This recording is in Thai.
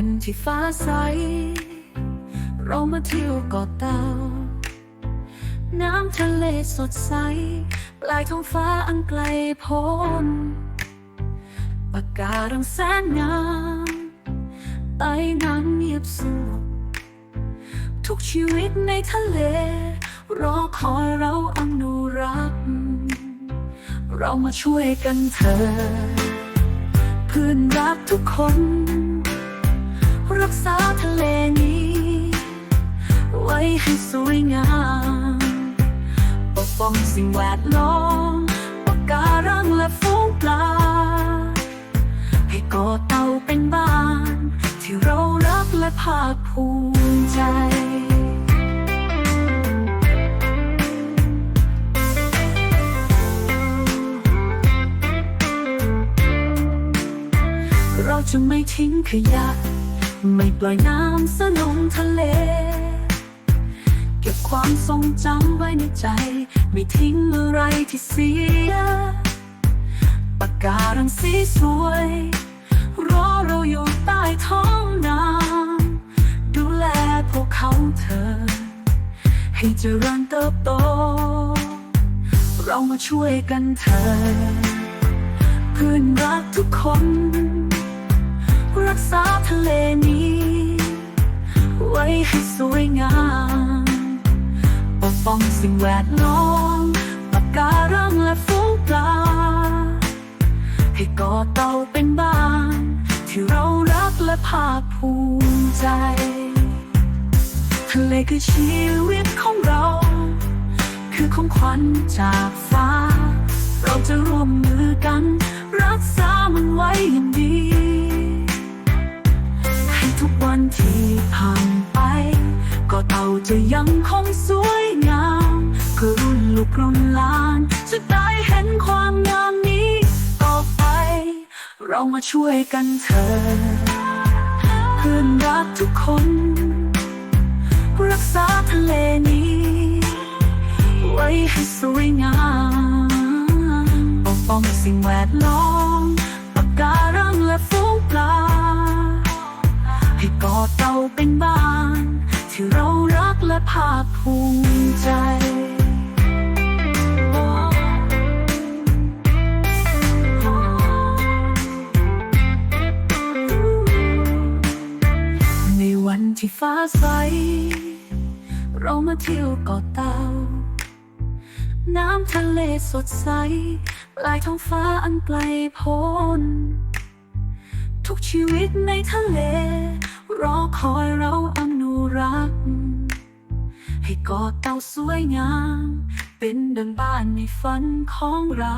วันที่ฟ้าใส เรามาเที่ยวเกาะเต่า น้ำทะเลสดใส ปลายท้องฟ้าอันไกลโพ้นปากการังแสนงามใต้น้ำเงียบสงบทุกชีวิตในทะเล รอคอยเราอนุรักษ์ เรามาช่วยกันเถอะเพื่อนรักทุกคน รักษาทะเลนี้ ไว้ให้สวยงาม ปกป้องสิ่งแวดล้อมปะการังและฝูงปลา ให้ก่อเต่าเป็นบ้าน ที่เรารักและภาคภูมิใจเราจะไม่ทิ้งขยะ ไม่ปล่อยน้ำเสลงทะเล เก็บความทรงจำไว้ในใจ ไม่ทิ้งอะไรที่เสียปากการังสีสวย รอเราอยู่ใต้ท้องน้ำดูแลพวกเขาเธอ ให้เจริญเติบโต เรามาช่วยกันเถอะเพื่อนรักทุกคน รักษาทะเลน ว้ให้สวยงามปกป้องสิ่งแวดล้อมปะการังและฝูงปลา ให้ก่อเต่าเป็นบ้าน ที่เรารักและภาคภูมิใจทะเลคือชีวิตของเรา คือของขวัญจากฟ้าเรา วันที่ผ่านไป ก็เต่าจะยังคงสวยงามเพื่อรุ่นลูกรุ่นหลานจะได้เห็นความงามนี้ต่อไป เรามาช่วยกันเถอะเพื่อนรักทุกคน รักษาทะเลนี้ ไว้ให้สวยงามปกป้องสิ่งแวดล้อมาคภูมิใจในวันที่ฟ้าใส เรามาเที่ยวเกาะเต่า น้ำทะเลสดใส ปลายท้องฟ้าอันไกลโพ้น ทุกชีวิตในทะเล รอคอยเราอนุรักษ์ ให้กอดเต่าสวยงาม เป็นดังบ้านในฝันของเรา